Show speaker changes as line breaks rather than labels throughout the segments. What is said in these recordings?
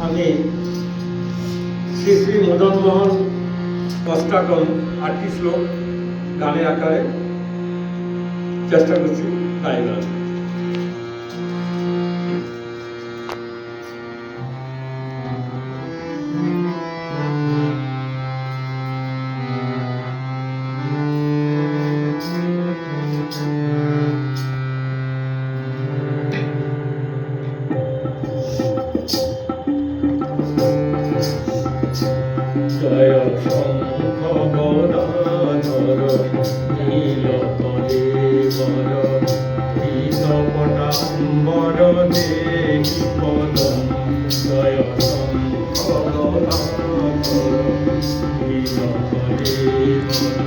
আমি শ্রী শ্রী মদন মোহন অষ্টাগম আটটি শ্লোক গানের আকারে চেষ্টা করছি গাইবার জয় শঙ্খ গদাধর নীল কলেবর পীত পটাম্বর দেহি পদম জয় শঙ্খ গদাধর নীল কলেবর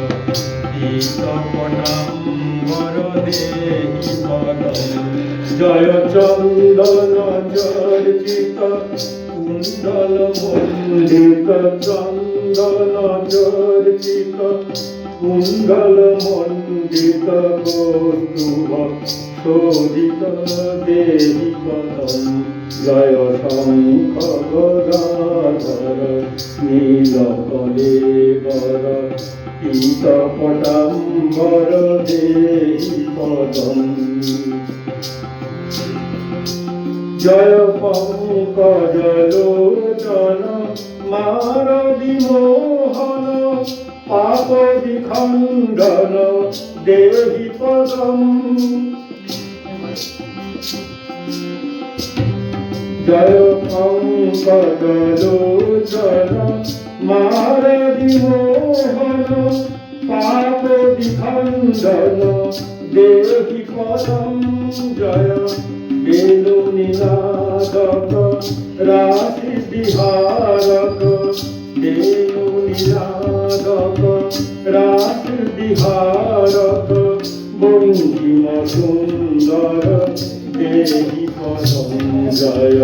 পীত পটাম্বর দেহি পদম চন্দন চর্চিত। কুণ্ডল মণ্ডিত চন্দন চর্চিত কুণ্ডল মণ্ডিত কৌতুভ শোভিত দেবী পদম, জয় শঙ্খ গদাধর নীল কলেবর পীত পটাম্বর দেবী পদম। জয় পঙ্কজ লোচন মার বিমোহন পাপ বিখণ্ডন, দেহি পদম। জয় পঙ্কজ লোচন মার বিমোহন পাপ বিখণ্ডন, দেহি পদম। জয় বেলু নীলাদক রাশি বিহারক বেলু নীলাদক রাশি বিহারক বঙ্কিম সুন্দর দেহি পদম জয়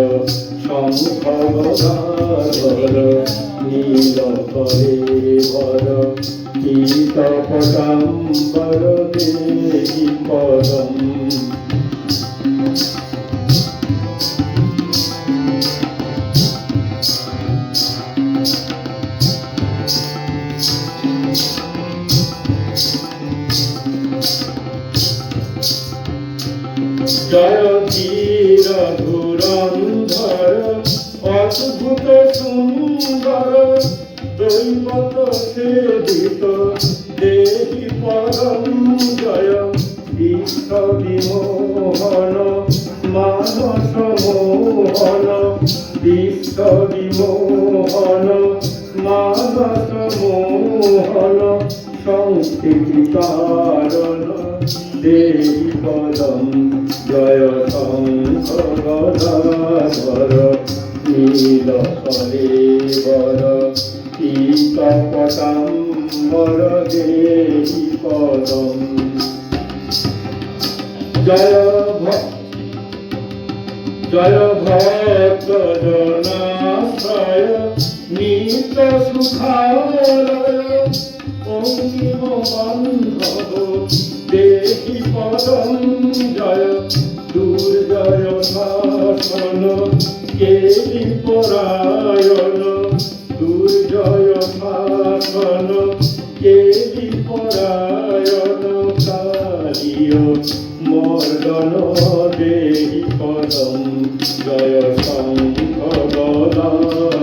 শঙ্খ গদাধর নীল করে ভর কীত পটাম্বর দেহি পদম দৈবত সেবিত দেহি পরম জয় বিশ্ব বিমোহন মানস মোহন বিশ্ব বিমোহন মানস মোহন সংস্কৃতি কারণ দেবী পদম জয় গদাধর নীল কলেবর পীত পটাম্বর দেবী পদম জয় জয় ভক্ত জনাশ্রয় নিত সুখালয় অঙ্কিম বান্ধব দেহি পদম জয় দুর্জয় শাসন কেলি পরায়ণ দুর্জয় শাসন কেলি পরায়ণ কালিয় মর্দন দেহি পদম, জয় গদাধর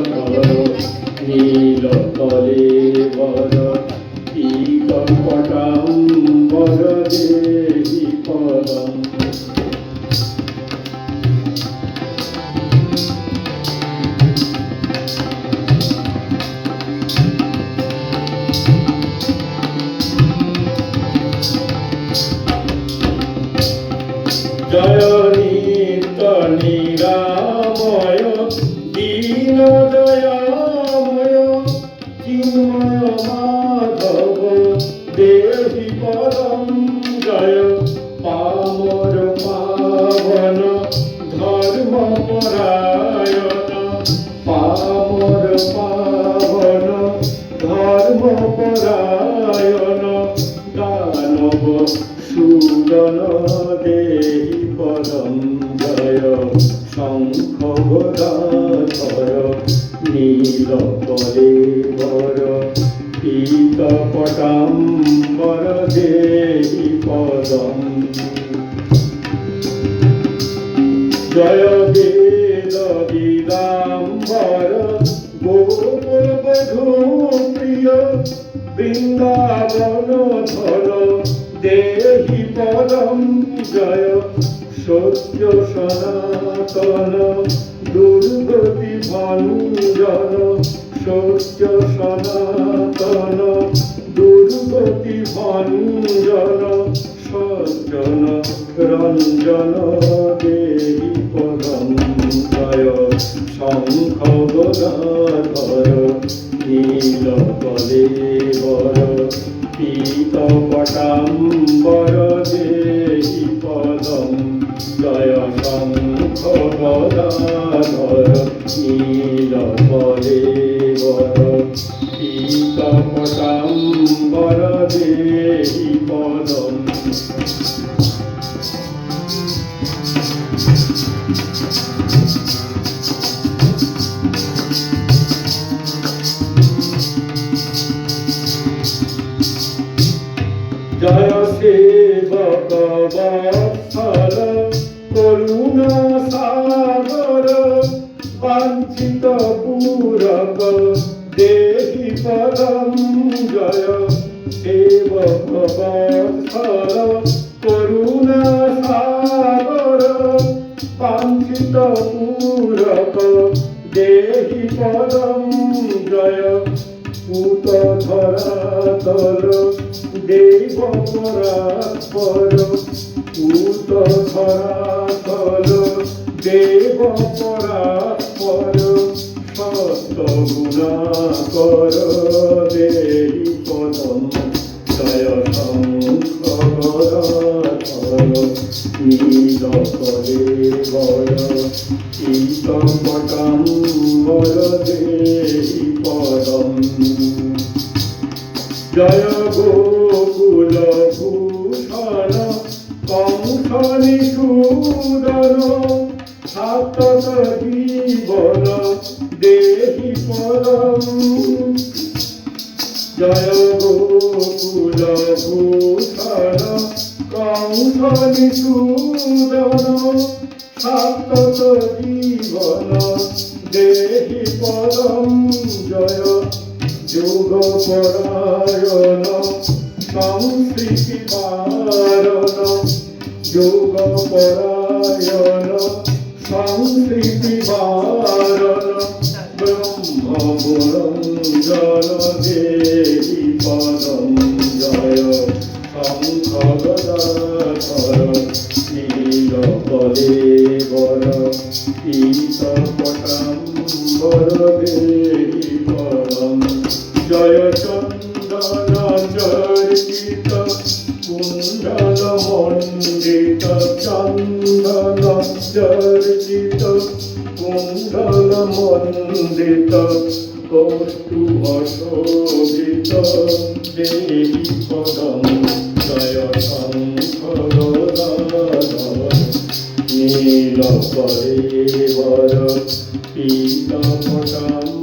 নীল কলেবর পীত পটাম্বর দেহি পদম। নীল করে বর পীত পটাম্বর দেহি পদম জয় বেদ বিদাম্বর গোকুল বধূ প্রিয় বৃন্দাবন ধর দেহি পদম জয়। সত্য সনাতন। দুর্গতি ভঞ্জন সত্য সনাতন দুর্গতি ভঞ্জন সজ্জন রঞ্জন দেবী পদম জয় শঙ্খ গদাধর নীল কলেবর পীত পটাম্বর দেবী পদম জয় শঙ্খ গদাধর নীল কলেবর পীত পটাম্বর দেবী পদম সাগর বাঞ্ছিত পূরক, দেহি পদম জয়। পুত ধরাতল দেব পরাৎপর পুত ধরাতল দেব পরাৎপর সত্য গুণাকর দেহি পদম জয় শঙ্খ পটাম্বর দেহি পদম জয় গোকুল ভূষণ কংস নিষূদন সাতত জীবন দেহি পদম জয় গোকুল ভূষণ কংস নিষূদন সাতত জীবন দেহি পদম জয় যোগ পরায়ণ সংস্কৃতি পারণ যোগ পরায়ণ সংস্কৃতি পারণ ব্রহ্ম গুরঞ্জন দেহি পদম জয় শঙ্খ গদাধর নীল কলেবর পীত পটাম্বর দেহি পদম জয় চন্দন কুণ্ডল মণ্ডিত চন্দন চর্চিত কুণ্ডল মণ্ডিত কৌতুভ শোভিত দেহি পদম জয় নীল কলেবর পীত পটাম্বর